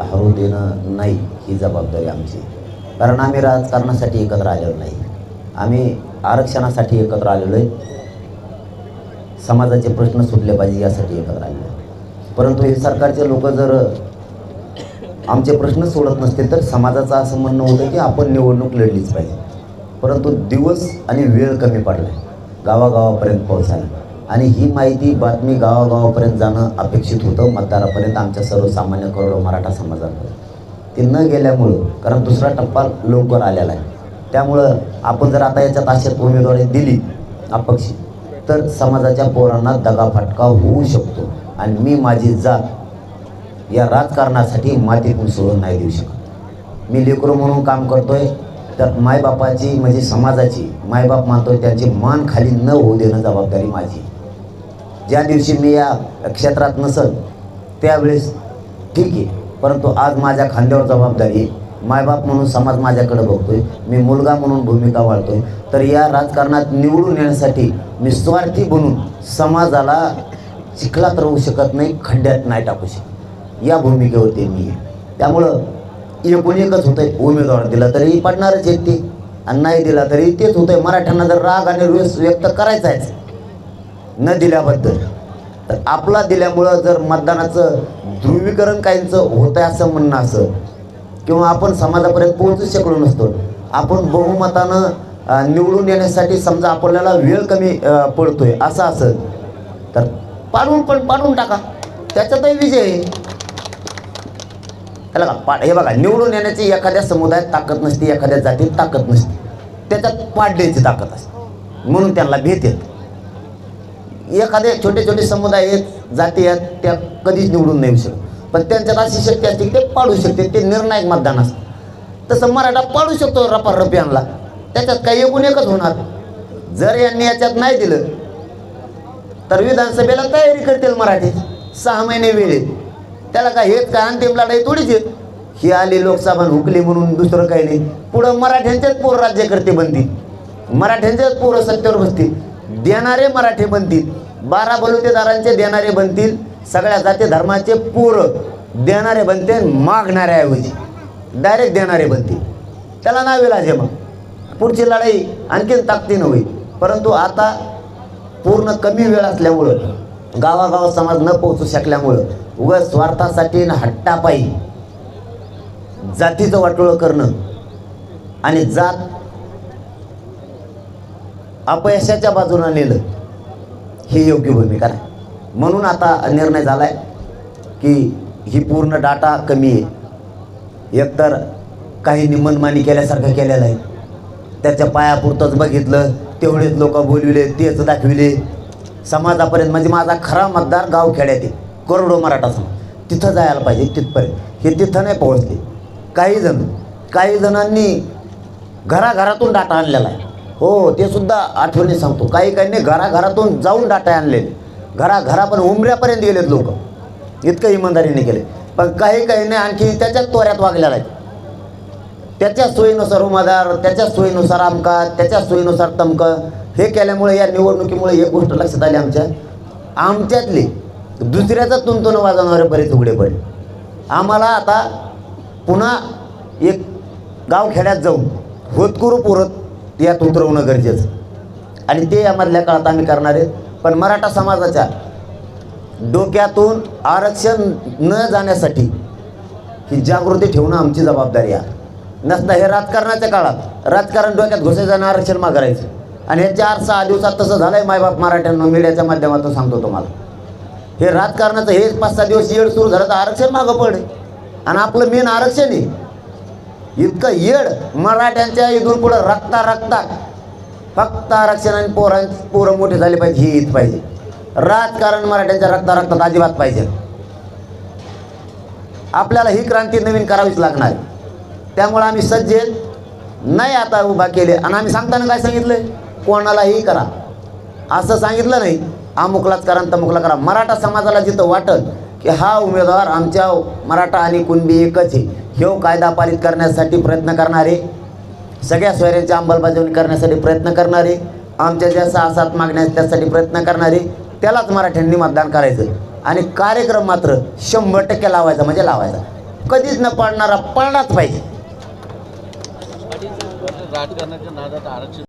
हरू देणं नाही ही जबाबदारी आमची. कारण आम्ही राजकारणासाठी एकत्र आलेलो नाही. आम्ही आरक्षणासाठी एकत्र आलेलो आहे. समाजाचे प्रश्न सुटले पाहिजे यासाठी एकत्र आलेलो परंतु हे सरकारचे लोक जर आमचे प्रश्न सोडत नसतील तर समाजाचं असं म्हणणं होतं की आपण निवडणूक लढलीच पाहिजे. परंतु दिवस आणि वेळ कमी पडला आहे गावागावापर्यंत पोहोचायला. आणि ही माहिती बातमी गावागावापर्यंत जाणं अपेक्षित होतं. मतदारापर्यंत आमच्या सर्वसामान्य करोडो मराठा समाजापर्यंत ते न गेल्यामुळं कारण दुसरा टप्पा लवकर आलेला आहे. त्यामुळं आपण जर आता याच्यात आशेत उमेदवारी दिली अपक्ष तर समाजाच्या पोरांना दगाफटका होऊ शकतो. आणि मी माझी जात या राजकारणासाठी मातीतून सोडून नाही देऊ शकत. मी लेकरू म्हणून काम करतोय. तर मायबापाची म्हणजे समाजाची मायबाप मानतोय त्यांची मान खाली न होऊ देणं जबाबदारी माझी ज्या दिवशी मी या क्षेत्रात नसल त्यावेळेस ठीक आहे. परंतु आज माझ्या खांद्यावर जबाबदारी मायबाप म्हणून समाज माझ्याकडे बघतोय. मी मुलगा म्हणून भूमिका वाढतोय. तर या राजकारणात निवडून येण्यासाठी मी स्वार्थी बनून समाजाला चिखलात राहू शकत नाही खड्ड्यात नाही टाकू शकत. या भूमिकेवरती मी त्यामुळं एकूण एकच होतंय उमेदवार दिला तरी पडणारच आहेत ते. आणि नाही दिला तरी तेच होतंय. मराठ्यांना जर राग आणि रोष व्यक्त करायचा आहे न दिल्याबद्दल. तर आपला दिल्यामुळं जर मतदानाचं ध्रुवीकरण काहींचं होतं आहे असं म्हणणं असं किंवा आपण समाजापर्यंत पोहोचू शकलो नसतो आपण बहुमतानं निवडून येण्यासाठी समजा आपल्याला वेळ कमी पडतोय असं असेल तर पाडून पण पाडून टाका. त्याच्यातही विजय आहे. त्याला का पा हे बघा निवडून येण्याची एखाद्या समुदायात ताकद नसते एखाद्या जातीत ताकद नसते. त्याच्यात पाडण्याची ताकद असते. म्हणून त्यांना भेट येत. एखादे छोटे छोटे समुदाय आहेत जाती आहेत त्या कधीच निवडून नाही येऊ शकत. पण त्यांच्यात अशी शक्ती असते की ते पाडू शकते ते निर्णायक मतदान असतं. तसं मराठा पाडू शकतो रपा रपियांना. त्याच्यात काही एकूण एकच होणार. जर यांनी याच्यात नाही दिलं तर विधानसभेला तयारी करतील मराठी. सहा महिने वेळ त्याला काय हेच काय अंतिम लढाई थोडीच येत ही आली लोकसभा हुकली म्हणून दुसरं काही नाही. पुढं मराठ्यांच्याच पोर राज्य करते बनतील. मराठ्यांच्याच पोरं सत्तेवर बसतील. देणारे मराठे बनतील. बारा बलुतेदारांचे देणारे बनतील सगळ्या जाती धर्माचे पोरं देणारे बनते मागणाऱ्याऐवजी. डायरेक्ट देणारे बनतील. त्याला नावे लाजे मग. पुढची लढाई आणखीन ताकदीनं होईल. परंतु आता पूर्ण कमी वेळ असल्यामुळं गावागावात समाज न पोहोचू शकल्यामुळं उग स्वार्थासाठी आणि हट्टापायी जातीचं वाटोळं करणं आणि जात अपयशाच्या बाजूनं नेलं ही योग्य भूमिका नाही. म्हणून आता निर्णय झाला आहे की ही पूर्ण डाटा कमी आहे. एकतर काही मनमानी केल्यासारखं केलेलं आहे. त्याच्या पायापुरतंच बघितलं तेवढेच लोक बोलविले तेच दाखविले. समाजापर्यंत म्हणजे माझा खरा मतदार गाव खेड्यात आहे करोडो मराठा समाज. तिथं जायला पाहिजे तिथपर्यंत. हे तिथं नाही पोहोचले. काही जण काही जणांनी घराघरातून डाटा आणलेला आहे. हो ते सुद्धा आठवणी सांगतो. काही काहींनी घराघरातून जाऊन डाटा आणलेले घराघरा पण उमऱ्यापर्यंत गेलेत लोक. इतकं इमानदारीने केले. पण काही काहींनी आणखी त्याच्याच तोऱ्यात वागलेला आहे त्याच्या सोयीनुसार उमेदवार त्याच्या सोयीनुसार आमका त्याच्या सोयीनुसार तमकं हे केल्यामुळे या निवडणुकीमुळे एक गोष्ट लक्षात आली आमच्या. आमच्यातली दुसऱ्याचा तुंतून वाजवणारे बरेच उघडे पडले. आम्हाला आता पुन्हा एक गावखेड्यात जाऊन होतकुरू पुरत यात उतरवणं गरजेचं. आणि ते यामधल्या काळात आम्ही करणार आहेत पण मराठा समाजाच्या डोक्यातून आरक्षण न जाण्यासाठी ही जागृती ठेवणं आमची जबाबदारी आहे. नसता हे राजकारणाच्या काळात. राजकारण डोक्यात घुसायचं आणि आरक्षण मागायचं. आणि हे चार सहा दिवसात तसं झालं आहे मायबाप मराठ्यांना. मीडियाच्या माध्यमातून सांगतो तुम्हाला. हे राजकारणाचं हे पाच सहा दिवस येड सुरू झालं तर आरक्षण मागं पडे. आणि आपलं मेन आरक्षण आहे. इतकं येड मराठ्यांच्या इथून पुढं रक्ता रक्ता. फक्त आरक्षण आणि पोरां पोरं मोठे झाले पाहिजे ही ईद पाहिजे. राजकारण मराठ्यांच्या रक्ता रक्तात अजिबात पाहिजे. आपल्याला ही क्रांती नवीन करावीच लागणार. त्यामुळे त्यामुळं आम्ही सज्ज नाही आता उभा केले. आणि आम्ही सांगताना काय सांगितलं कोणालाही करा. असं सांगितलं नाही. अमुकलाच करा तमुकला करा. मराठा समाजाला जिथं वाटत की हा उमेदवार आमच्या मराठा आणि कुणबी एकच आहे. ह्यो कायदा पारित करण्यासाठी प्रयत्न करणारे सगळ्या सोयऱ्यांची अंमलबजावणी करण्यासाठी प्रयत्न करणारे आमच्या ज्या सहा सात मागण्या त्यासाठी प्रयत्न करणारे त्यालाच मराठ्यांनी मतदान करायचं. आणि कार्यक्रम मात्र शंभर टक्के लावायचा म्हणजे लावायचा. कधीच न पाडणारा पाळलाच पाहिजे. राजकारणाच्या नादात आरक्षण